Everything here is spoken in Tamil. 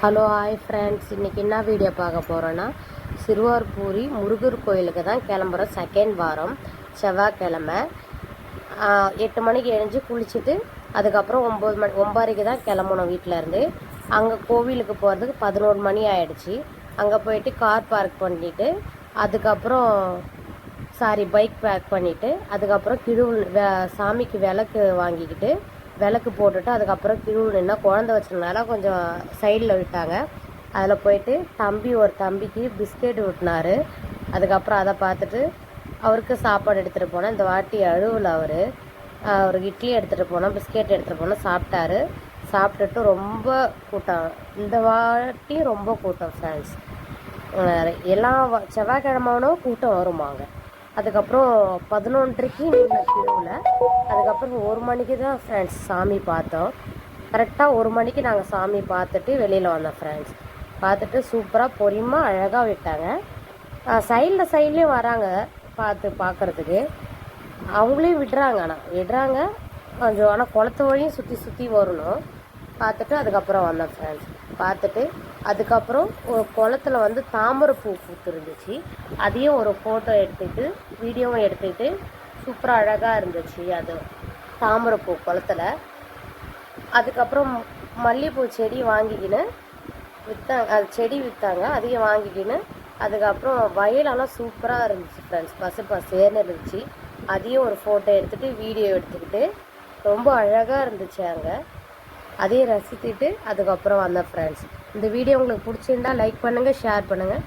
ஹலோ ஹாய் ஃப்ரெண்ட்ஸ் இன்றைக்கி என்ன வீடியோ பார்க்க போகிறோன்னா சிறுவார்பூரி முருகர் கோயிலுக்கு தான் கிளம்புறோம் செகண்ட் வாரம் செவ்வாய்க்கிழமை. எட்டு மணிக்கு எழுந்து குளிச்சுட்டு அதுக்கப்புறம் ஒம்பது மணி ஒம்பதரைக்கு தான் கிளம்பணும் வீட்டிலேருந்து அங்கே கோவிலுக்கு போகிறதுக்கு பதினோரு மணி ஆயிடுச்சு. அங்கே போயிட்டு கார் பார்க் பண்ணிவிட்டு அதுக்கப்புறம் சாரி பைக் பேக் பண்ணிவிட்டு அதுக்கப்புறம் கிழுவில் சாமிக்கு விளக்கு வாங்கிக்கிட்டு விளக்கு போட்டுட்டு அதுக்கப்புறம் திருவிழா நின்னா குழந்த வச்சதுனால கொஞ்சம் சைடில் விட்டாங்க. அதில் போயிட்டு தம்பி ஒரு தம்பிக்கு பிஸ்கெட் விட்டினாரு அதுக்கப்புறம் அதை பார்த்துட்டு அவருக்கு சாப்பாடு எடுத்துகிட்டு போனேன். இந்த வாட்டி அழுவில் அவர். அவருக்கு இட்லி எடுத்துகிட்டு போனோம் பிஸ்கெட் எடுத்துகிட்டு போனோம் சாப்பிட்டாரு. சாப்பிட்டுட்டு ரொம்ப கூட்டம். இந்த வாட்டி ரொம்ப கூட்டம் ஃப்ரெண்ட்ஸ் எல்லா வ- செவ்வாய்க்கிழமனும் கூட்டம் வருமாங்க. அதுக்கப்புறம் பதினொன்றரைக்கு நின்ன கியூவில் அதுக்கப்புறம் ஒரு மணிக்கு தான் ஃப்ரெண்ட்ஸ் சாமி பார்த்தோம். கரெக்டாக ஒரு மணிக்கு நாங்கள் சாமி பார்த்துட்டு வெளியில் வந்தோம் ஃப்ரெண்ட்ஸ் பார்த்துட்டு சூப்பராக பொறியமாக அழகாக விட்டாங்க. சைடில் சைட்லேயும் வராங்க பார்த்து பார்க்குறதுக்கு. அவங்களையும் விடுறாங்க ஆனால் விடுறாங்க. கொஞ்சம் ஆனால் குளத்து வழியும் சுற்றி சுற்றி வரணும். பார்த்துட்டு அதுக்கப்புறம் வந்தோம் ஃப்ரெண்ட்ஸ் பார்த்துட்டு அதுக்கப்புறம் ஒரு குளத்துல வந்து தாமரை பூ அதையும் ஒரு ஃபோட்டோ எடுத்துட்டு வீடியோவும் எடுத்துக்கிட்டு சூப்பராக அழகாக இருந்துச்சு அது தாமரைப்பூ குளத்துல. அதுக்கப்புறம் மல்லிகைப்பூ செடி வாங்கிக்கின்னு விற்றாங்க அது செடி விற்றாங்க அதையும் வாங்கிக்கின்னு அதுக்கப்புறம் வயலெல்லாம் சூப்பராக இருந்துச்சு ஃப்ரெண்ட்ஸ் பசு பசேர்னு இருந்துச்சு. அதையும் ஒரு ஃபோட்டோ எடுத்துகிட்டு வீடியோ எடுத்துக்கிட்டு ரொம்ப அழகாக இருந்துச்சு அங்கே. அதையும் ரசித்துட்டு அதுக்கப்புறம் வந்தேன் ஃப்ரெண்ட்ஸ் இந்த வீடியோ உங்களுக்கு பிடிச்சிருந்தா லைக் பண்ணுங்கள் ஷேர் பண்ணுங்கள்